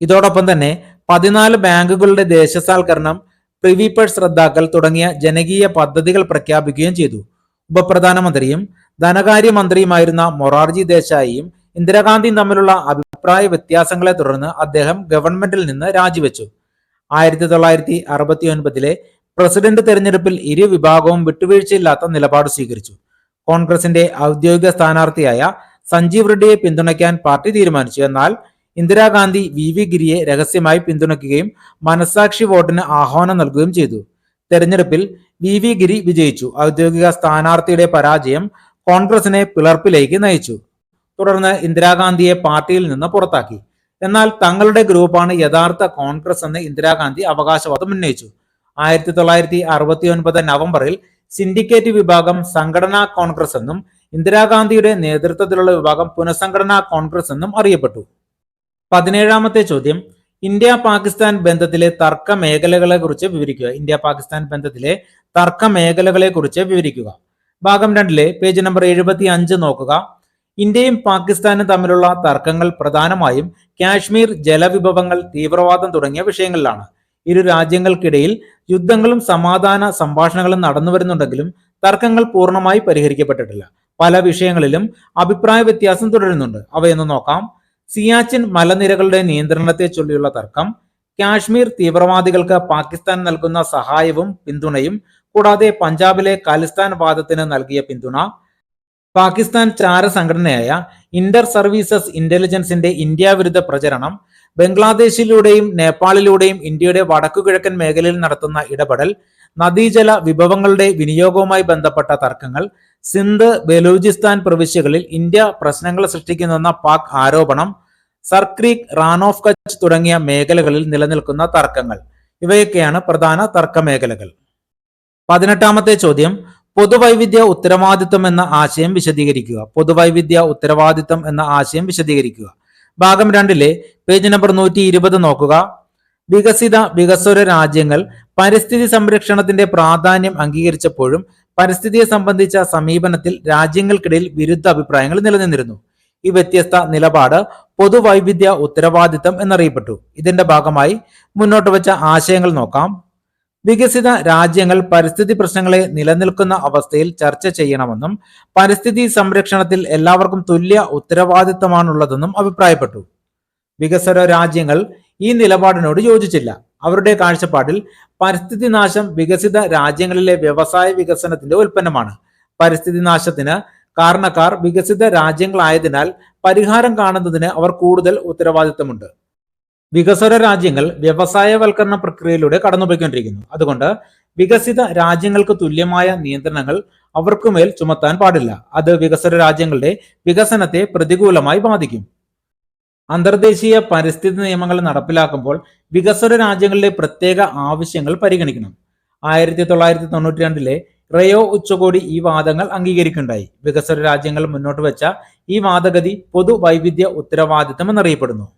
ഇതോടൊപ്പം തന്നെ പതിനാല് ബാങ്കുകളുടെ ദേശസാൽക്കരണം പ്രിവിപേഴ്സ് റദ്ദാക്കൽ തുടങ്ങിയ ജനകീയ പദ്ധതികൾ പ്രഖ്യാപിക്കുകയും ചെയ്തു. ഉപപ്രധാനമന്ത്രിയും ധനകാര്യമന്ത്രിയുമായിരുന്ന മൊറാർജി ദേശായിയും ഇന്ദിരാഗാന്ധിയും തമ്മിലുള്ള അഭിപ്രായ വ്യത്യാസങ്ങളെ തുടർന്ന് അദ്ദേഹം ഗവൺമെന്റിൽ നിന്ന് രാജിവെച്ചു. ആയിരത്തി തൊള്ളായിരത്തി അറുപത്തി ഒൻപതിലെ പ്രസിഡന്റ് തെരഞ്ഞെടുപ്പിൽ ഇരു വിഭാഗവും വിട്ടുവീഴ്ചയില്ലാത്ത നിലപാട് സ്വീകരിച്ചു. കോൺഗ്രസിന്റെ ഔദ്യോഗിക സ്ഥാനാർത്ഥിയായ സഞ്ജീവ് റെഡ്ഡിയെ പിന്തുണയ്ക്കാൻ പാർട്ടി തീരുമാനിച്ചു. എന്നാൽ ഇന്ദിരാഗാന്ധി വി വി ഗിരിയെ രഹസ്യമായി പിന്തുണയ്ക്കുകയും മനസാക്ഷി വോട്ടിന് ആഹ്വാനം നൽകുകയും ചെയ്തു. തെരഞ്ഞെടുപ്പിൽ വി വി ഗിരി വിജയിച്ചു. ഔദ്യോഗിക സ്ഥാനാർത്ഥിയുടെ പരാജയം കോൺഗ്രസിനെ പിളർപ്പിലേക്ക് നയിച്ചു. തുടർന്ന് ഇന്ദിരാഗാന്ധിയെ പാർട്ടിയിൽ നിന്ന് പുറത്താക്കി. എന്നാൽ തങ്ങളുടെ ഗ്രൂപ്പാണ് യഥാർത്ഥ കോൺഗ്രസ് എന്ന് ഇന്ദിരാഗാന്ധി അവകാശവാദം ഉന്നയിച്ചു. ആയിരത്തി തൊള്ളായിരത്തി അറുപത്തി ഒൻപത് നവംബറിൽ സിൻഡിക്കേറ്റ് വിഭാഗം സംഘടനാ കോൺഗ്രസ് എന്നും ഇന്ദിരാഗാന്ധിയുടെ നേതൃത്വത്തിലുള്ള വിഭാഗം പുനഃസംഘടനാ കോൺഗ്രസ് എന്നും അറിയപ്പെട്ടു. പതിനേഴാമത്തെ ചോദ്യം. ഇന്ത്യ പാകിസ്ഥാൻ ബന്ധത്തിലെ തർക്ക മേഖലകളെ കുറിച്ച് വിവരിക്കുക. ഇന്ത്യ പാകിസ്ഥാൻ ബന്ധത്തിലെ തർക്ക മേഖലകളെ കുറിച്ച് വിവരിക്കുക. ഭാഗം രണ്ടിലെ പേജ് നമ്പർ എഴുപത്തി അഞ്ച് നോക്കുക. ഇന്ത്യയും പാകിസ്ഥാനും തമ്മിലുള്ള തർക്കങ്ങൾ പ്രധാനമായും കാശ്മീർ ജലവിഭവങ്ങൾ തീവ്രവാദം തുടങ്ങിയ വിഷയങ്ങളിലാണ്. ഇരു രാജ്യങ്ങൾക്കിടയിൽ യുദ്ധങ്ങളും സമാധാന സംഭാഷണങ്ങളും നടന്നു വരുന്നുണ്ടെങ്കിലും തർക്കങ്ങൾ പൂർണമായി പരിഹരിക്കപ്പെട്ടിട്ടില്ല. പല വിഷയങ്ങളിലും അഭിപ്രായ വ്യത്യാസം തുടരുന്നുണ്ട്. അവയൊന്ന് നോക്കാം. സിയാച്ചിൻ മലനിരകളുടെ നിയന്ത്രണത്തെ ചൊല്ലിയുള്ള തർക്കം കാശ്മീർ തീവ്രവാദികൾക്ക് പാകിസ്ഥാൻ നൽകുന്ന സഹായവും പിന്തുണയും കൂടാതെ പഞ്ചാബിലെ ഖാലിസ്ഥാൻ വാദത്തിന് നൽകിയ പിന്തുണ പാകിസ്ഥാൻ ചാര സംഘടനയായ ഇന്റർ സർവീസസ് ഇന്റലിജൻസിന്റെ ഇന്ത്യ വിരുദ്ധ പ്രചരണം ബംഗ്ലാദേശിലൂടെയും നേപ്പാളിലൂടെയും ഇന്ത്യയുടെ വടക്കുകിഴക്കൻ മേഖലയിൽ നടത്തുന്ന ഇടപെടൽ നദീജല വിഭവങ്ങളുടെ വിനിയോഗവുമായി ബന്ധപ്പെട്ട തർക്കങ്ങൾ സിന്ധ് ബലൂചിസ്ഥാൻ പ്രവിശ്യകളിൽ ഇന്ത്യ പ്രശ്നങ്ങൾ സൃഷ്ടിക്കുന്നെന്ന പാക് ആരോപണം സർക്രീക് റാൻ ഓഫ് കച്ച് തുടങ്ങിയ മേഖലകളിൽ നിലനിൽക്കുന്ന തർക്കങ്ങൾ. ഇവയൊക്കെയാണ് പ്രധാന തർക്ക മേഖലകൾ പതിനെട്ടാമത്തെ ചോദ്യം പൊതുവൈവിധ്യ ഉത്തരവാദിത്വം എന്ന ആശയം വിശദീകരിക്കുക. പൊതുവൈവിധ്യ ഉത്തരവാദിത്വം എന്ന ആശയം വിശദീകരിക്കുക. ഭാഗം രണ്ടിലെ പേജ് നമ്പർ നൂറ്റി ഇരുപത് നോക്കുക. വികസിത വികസ്വര രാജ്യങ്ങൾ പരിസ്ഥിതി സംരക്ഷണത്തിന്റെ പ്രാധാന്യം അംഗീകരിച്ചപ്പോഴും പരിസ്ഥിതിയെ സംബന്ധിച്ച സമീപനത്തിൽ രാജ്യങ്ങൾക്കിടയിൽ വിരുദ്ധ അഭിപ്രായങ്ങൾ നിലനിന്നിരുന്നു. ഈ വ്യത്യസ്ത നിലപാട് പൊതുവൈവിധ്യ ഉത്തരവാദിത്തം എന്നറിയപ്പെട്ടു. ഇതിന്റെ ഭാഗമായി മുന്നോട്ട് വെച്ച ആശയങ്ങൾ നോക്കാം. വികസിത രാജ്യങ്ങൾ പരിസ്ഥിതി പ്രശ്നങ്ങളെ നിലനിൽക്കുന്ന അവസ്ഥയിൽ ചർച്ച ചെയ്യണമെന്നും പരിസ്ഥിതി സംരക്ഷണത്തിൽ എല്ലാവർക്കും തുല്യ ഉത്തരവാദിത്തമാണുള്ളതെന്നും അഭിപ്രായപ്പെട്ടു. വികസന രാജ്യങ്ങൾ ഈ നിലപാടിനോട് യോജിച്ചില്ല. അവരുടെ കാഴ്ചപ്പാടിൽ പരിസ്ഥിതി നാശം വികസിത രാജ്യങ്ങളിലെ വ്യവസായ വികസനത്തിന്റെ ഉൽപ്പന്നമാണ്. പരിസ്ഥിതി നാശത്തിന് കാരണക്കാർ വികസിത രാജ്യങ്ങളായതിനാൽ പരിഹാരം കാണുന്നതിന് അവർ കൂടുതൽ ഉത്തരവാദിത്തമുണ്ട്. വികസ്വര രാജ്യങ്ങൾ വ്യവസായവൽക്കരണ പ്രക്രിയയിലൂടെ കടന്നുപോയിക്കൊണ്ടിരിക്കുന്നു. അതുകൊണ്ട് വികസിത രാജ്യങ്ങൾക്ക് തുല്യമായ നിയന്ത്രണങ്ങൾ അവർക്കുമേൽ ചുമത്താൻ പാടില്ല. അത് വികസ്വര രാജ്യങ്ങളുടെ വികസനത്തെ പ്രതികൂലമായി ബാധിക്കും. അന്തർദേശീയ പരിസ്ഥിതി നിയമങ്ങൾ നടപ്പിലാക്കുമ്പോൾ വികസ്വര രാജ്യങ്ങളിലെ പ്രത്യേക ആവശ്യങ്ങൾ പരിഗണിക്കണം. ആയിരത്തി തൊള്ളായിരത്തി തൊണ്ണൂറ്റി രണ്ടിലെ റയോ ഉച്ചകോടി ഈ വാദങ്ങൾ അംഗീകരിക്കുണ്ടായി വികസ്വര രാജ്യങ്ങൾ മുന്നോട്ട് വെച്ച ഈ വാദഗതി പൊതു വൈവിധ്യ ഉത്തരവാദിത്തം എന്നറിയപ്പെടുന്നു.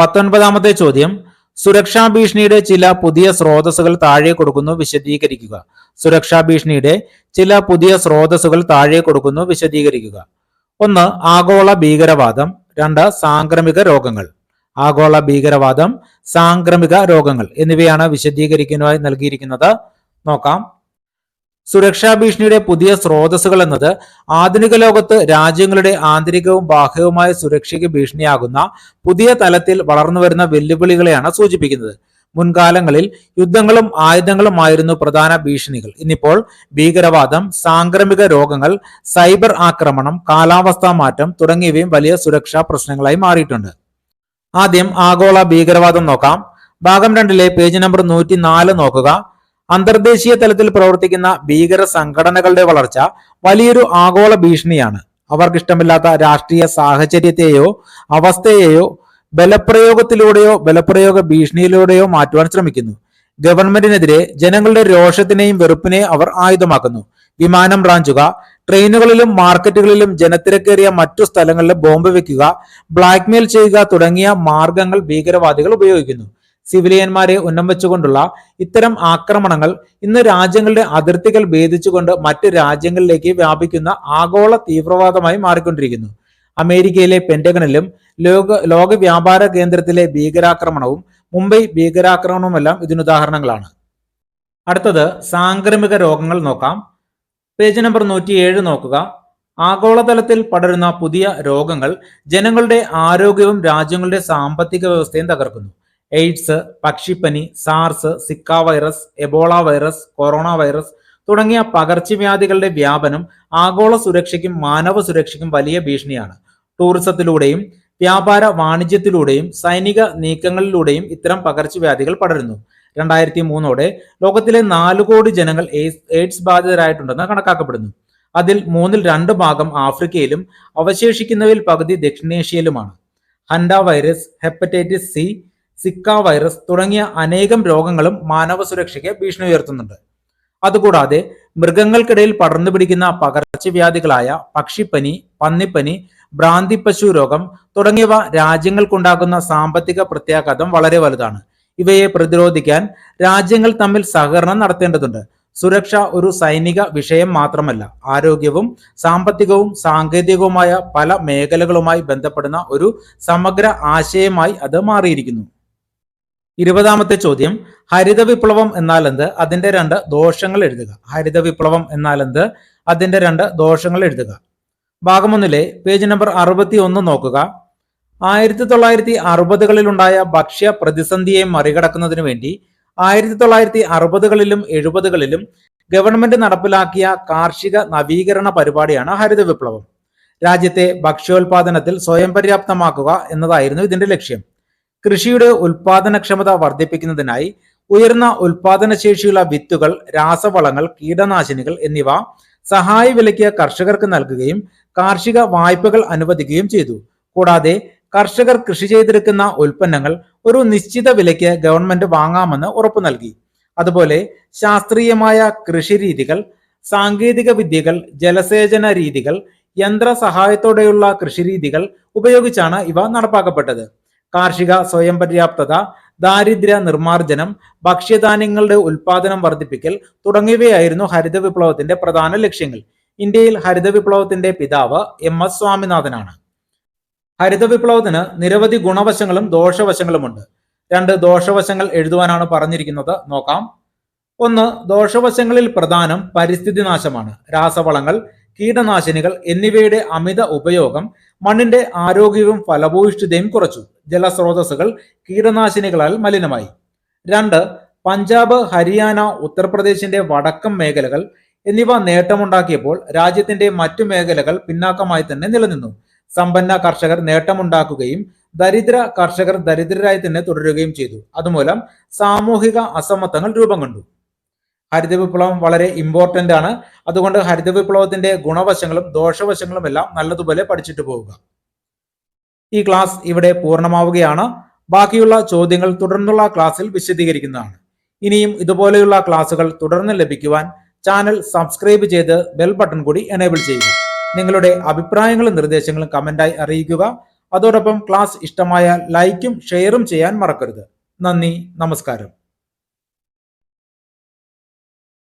പത്തൊൻപതാമത്തെ ചോദ്യം. സുരക്ഷാ ഭീഷണിയുടെ ചില പുതിയ സ്രോതസ്സുകൾ താഴെ കൊടുക്കുന്നു വിശദീകരിക്കുക. സുരക്ഷാ ഭീഷണിയുടെ ചില പുതിയ സ്രോതസ്സുകൾ താഴെ കൊടുക്കുന്നു വിശദീകരിക്കുക. ഒന്ന് ആഗോള ഭീകരവാദം. രണ്ട് സാംക്രമിക രോഗങ്ങൾ ആഗോള ഭീകരവാദം സാംക്രമിക രോഗങ്ങൾ എന്നിവയാണ് വിശദീകരിക്കുന്നതായി നൽകിയിരിക്കുന്നത്. നോക്കാം. സുരക്ഷാ ഭീഷണിയുടെ പുതിയ സ്രോതസ്സുകൾ എന്നത് ആധുനിക ലോകത്ത് രാജ്യങ്ങളുടെ ആന്തരികവും ബാഹ്യവുമായ സുരക്ഷയ്ക്ക് ഭീഷണിയാകുന്ന പുതിയ തലത്തിൽ വളർന്നു വരുന്ന വെല്ലുവിളികളെയാണ് സൂചിപ്പിക്കുന്നത്. മുൻകാലങ്ങളിൽ യുദ്ധങ്ങളും ആയുധങ്ങളുമായിരുന്നു പ്രധാന ഭീഷണികൾ. ഇന്നിപ്പോൾ ഭീകരവാദം സാംക്രമിക രോഗങ്ങൾ സൈബർ ആക്രമണം കാലാവസ്ഥാ മാറ്റം തുടങ്ങിയവയും വലിയ സുരക്ഷാ പ്രശ്നങ്ങളായി മാറിയിട്ടുണ്ട്. ആദ്യം ആഗോള ഭീകരവാദം നോക്കാം. ഭാഗം രണ്ടിലെ പേജ് നമ്പർ നൂറ്റി നാല് നോക്കുക. അന്തർദേശീയ തലത്തിൽ പ്രവർത്തിക്കുന്ന ഭീകര സംഘടനകളുടെ വളർച്ച വലിയൊരു ആഗോള ഭീഷണിയാണ്. അവർക്കിഷ്ടമില്ലാത്ത രാഷ്ട്രീയ സാഹചര്യത്തെയോ അവസ്ഥയെയോ ബലപ്രയോഗത്തിലൂടെയോ ബലപ്രയോഗ ഭീഷണിയിലൂടെയോ മാറ്റുവാൻ ശ്രമിക്കുന്നു. ഗവൺമെന്റിനെതിരെ ജനങ്ങളുടെ രോഷത്തിനെയും വെറുപ്പിനെയും അവർ ആയുധമാക്കുന്നു. വിമാനം റാഞ്ചുക ട്രെയിനുകളിലും മാർക്കറ്റുകളിലും ജനത്തിരക്കേറിയ മറ്റു സ്ഥലങ്ങളിലും ബോംബ് വെക്കുക ബ്ലാക്ക്മെയിൽ ചെയ്യുക തുടങ്ങിയ മാർഗങ്ങൾ ഭീകരവാദികൾ ഉപയോഗിക്കുന്നു. സിവിലിയന്മാരെ ഉന്നം വെച്ചുകൊണ്ടുള്ള ഇത്തരം ആക്രമണങ്ങൾ ഇന്ന് രാജ്യങ്ങളുടെ അതിർത്തികൾ ഭേദിച്ചുകൊണ്ട് മറ്റ് രാജ്യങ്ങളിലേക്ക് വ്യാപിക്കുന്ന ആഗോള തീവ്രവാദമായി മാറിക്കൊണ്ടിരിക്കുന്നു. അമേരിക്കയിലെ പെന്റഗണിലും ലോക ലോക വ്യാപാര കേന്ദ്രത്തിലെ ഭീകരാക്രമണവും മുംബൈ ഭീകരാക്രമണവുമെല്ലാം ഇതിനുദാഹരണങ്ങളാണ് അടുത്തത് സാംക്രമിക രോഗങ്ങൾ നോക്കാം. പേജ് നമ്പർ നൂറ്റിയേഴ് നോക്കുക. ആഗോളതലത്തിൽ പടരുന്ന പുതിയ രോഗങ്ങൾ ജനങ്ങളുടെ ആരോഗ്യവും രാജ്യങ്ങളുടെ സാമ്പത്തിക വ്യവസ്ഥയും തകർക്കുന്നു. എയ്ഡ്സ് പക്ഷിപ്പനി SARS Zika virus Ebola virus corona virus തുടങ്ങിയ പകർച്ചവ്യാധികളുടെ വ്യാപനം ആഗോള സുരക്ഷയ്ക്കും മാനവ സുരക്ഷയ്ക്കും വലിയ ഭീഷണിയാണ്. ടൂറിസത്തിലൂടെയും വ്യാപാര വാണിജ്യത്തിലൂടെയും സൈനിക നീക്കങ്ങളിലൂടെയും ഇത്തരം പകർച്ചവ്യാധികൾ പടരുന്നു. രണ്ടായിരത്തി മൂന്നോടെ ലോകത്തിലെ നാല് കോടി ജനങ്ങൾ എയ്ഡ്സ് ബാധിതരായിട്ടുണ്ടെന്ന് കണക്കാക്കപ്പെടുന്നു. അതിൽ മൂന്നിൽ രണ്ട് ഭാഗം ആഫ്രിക്കയിലും അവശേഷിക്കുന്നവയിൽ പകുതി ദക്ഷിണേഷ്യയിലുമാണ്. Hanta virus hepatitis C Zika virus തുടങ്ങിയ അനേകം രോഗങ്ങളും മാനവ സുരക്ഷയ്ക്ക് ഭീഷണി ഉയർത്തുന്നുണ്ട് അതുകൂടാതെ മൃഗങ്ങൾക്കിടയിൽ പടർന്നു പിടിക്കുന്ന പകർച്ചവ്യാധികളായ പക്ഷിപ്പനി പന്നിപ്പനി ഭ്രാന്തിപ്പശു രോഗം തുടങ്ങിയവ രാജ്യങ്ങൾക്കുണ്ടാക്കുന്ന സാമ്പത്തിക പ്രത്യാഘാതം വളരെ വലുതാണ്. ഇവയെ പ്രതിരോധിക്കാൻ രാജ്യങ്ങൾ തമ്മിൽ സഹകരണം നടത്തേണ്ടതുണ്ട്. സുരക്ഷ ഒരു സൈനിക വിഷയം മാത്രമല്ല. ആരോഗ്യവും സാമ്പത്തികവും സാങ്കേതികവുമായ പല മേഖലകളുമായി ബന്ധപ്പെടുന്ന ഒരു സമഗ്ര ആശയമായി അത് മാറിയിരിക്കുന്നു. ഇരുപതാമത്തെ ചോദ്യം. ഹരിത വിപ്ലവം എന്നാൽ എന്ത് അതിന്റെ രണ്ട് ദോഷങ്ങൾ എഴുതുക. ഹരിത വിപ്ലവം എന്നാൽ എന്ത് അതിന്റെ രണ്ട് ദോഷങ്ങൾ എഴുതുക. ഭാഗം ഒന്നിലെ പേജ് നമ്പർ അറുപത്തി ഒന്ന് നോക്കുക. ആയിരത്തി തൊള്ളായിരത്തി അറുപതുകളിലുണ്ടായ ഭക്ഷ്യ പ്രതിസന്ധിയെ മറികടക്കുന്നതിനു വേണ്ടി ആയിരത്തി തൊള്ളായിരത്തി അറുപതുകളിലും എഴുപതുകളിലും ഗവൺമെന്റ് നടപ്പിലാക്കിയ കാർഷിക നവീകരണ പരിപാടിയാണ് ഹരിത വിപ്ലവം. രാജ്യത്തെ ഭക്ഷ്യോൽപാദനത്തിൽ സ്വയം പര്യാപ്തമാക്കുക എന്നതായിരുന്നു ഇതിന്റെ ലക്ഷ്യം. കൃഷിയുടെ ഉൽപാദനക്ഷമത വർദ്ധിപ്പിക്കുന്നതിനായി ഉയർന്ന ഉൽപാദനശേഷിയുള്ള വിത്തുകൾ രാസവളങ്ങൾ കീടനാശിനികൾ എന്നിവ സഹായ വിലയ്ക്ക് കർഷകർക്ക് നൽകുകയും കാർഷിക വായ്പകൾ അനുവദിക്കുകയും ചെയ്തു. കൂടാതെ കർഷകർ കൃഷി ചെയ്തെടുക്കുന്ന ഉൽപ്പന്നങ്ങൾ ഒരു നിശ്ചിത വിലയ്ക്ക് ഗവൺമെന്റ് വാങ്ങാമെന്ന് ഉറപ്പു നൽകി. അതുപോലെ ശാസ്ത്രീയമായ കൃഷിരീതികൾ സാങ്കേതിക വിദ്യകൾ ജലസേചന രീതികൾ യന്ത്ര സഹായത്തോടെയുള്ള കൃഷിരീതികൾ ഉപയോഗിച്ചാണ് ഇവ നടപ്പാക്കപ്പെട്ടത്. കാർഷിക സ്വയം പര്യാപ്തത ദാരിദ്ര്യ നിർമ്മാർജനം ഭക്ഷ്യധാന്യങ്ങളുടെ ഉൽപാദനം വർദ്ധിപ്പിക്കൽ തുടങ്ങിയവയായിരുന്നു ഹരിത വിപ്ലവത്തിന്റെ പ്രധാന ലക്ഷ്യങ്ങൾ. ഇന്ത്യയിൽ ഹരിത വിപ്ലവത്തിന്റെ പിതാവ് എം എസ് സ്വാമിനാഥനാണ്. ഹരിത വിപ്ലവത്തിന് നിരവധി ഗുണവശങ്ങളും ദോഷവശങ്ങളുമുണ്ട്. രണ്ട് ദോഷവശങ്ങൾ എഴുതുവാനാണ് പറഞ്ഞിരിക്കുന്നത്. നോക്കാം. ഒന്ന് ദോഷവശങ്ങളിൽ പ്രധാനം പരിസ്ഥിതി നാശമാണ്. രാസവളങ്ങൾ കീടനാശിനികൾ എന്നിവയുടെ അമിത ഉപയോഗം മണ്ണിന്റെ ആരോഗ്യവും ഫലഭൂയിഷ്ഠതയും കുറച്ചു. ജലസ്രോതസ്സുകൾ കീടനാശിനികളാൽ മലിനമായി. രണ്ട് പഞ്ചാബ് ഹരിയാന ഉത്തർപ്രദേശിന്റെ വടക്കം മേഖലകൾ എന്നിവ നേട്ടമുണ്ടാക്കിയപ്പോൾ രാജ്യത്തിന്റെ മറ്റു മേഖലകൾ പിന്നാക്കമായി തന്നെ നിലനിന്നു. സമ്പന്ന കർഷകർ നേട്ടമുണ്ടാക്കുകയും ദരിദ്ര കർഷകർ ദരിദ്രരായി തന്നെ തുടരുകയും ചെയ്തു. അതുമൂലം സാമൂഹിക അസമത്വങ്ങൾ രൂപം കൊണ്ടു. ഹരിത വിപ്ലവം വളരെ ഇമ്പോർട്ടന്റ് ആണ്. അതുകൊണ്ട് ഹരിത വിപ്ലവത്തിന്റെ ഗുണവശങ്ങളും ദോഷവശങ്ങളും എല്ലാം നല്ലതുപോലെ പഠിച്ചിട്ട് പോവുക. ഈ ക്ലാസ് ഇവിടെ പൂർണമാവുകയാണ്. ബാക്കിയുള്ള ചോദ്യങ്ങൾ തുടർന്നുള്ള ക്ലാസ്സിൽ വിശദീകരിക്കുന്നതാണ്. ഇനിയും ഇതുപോലെയുള്ള ക്ലാസുകൾ തുടർന്ന് ലഭിക്കുവാൻ ചാനൽ സബ്സ്ക്രൈബ് ചെയ്ത് ബെൽ ബട്ടൺ കൂടി എനേബിൾ ചെയ്യുക. നിങ്ങളുടെ അഭിപ്രായങ്ങളും നിർദ്ദേശങ്ങളും കമന്റായി അറിയിക്കുക. അതോടൊപ്പം ക്ലാസ് ഇഷ്ടമായ ലൈക്കും ഷെയറും ചെയ്യാൻ മറക്കരുത്. നന്ദി നമസ്കാരം.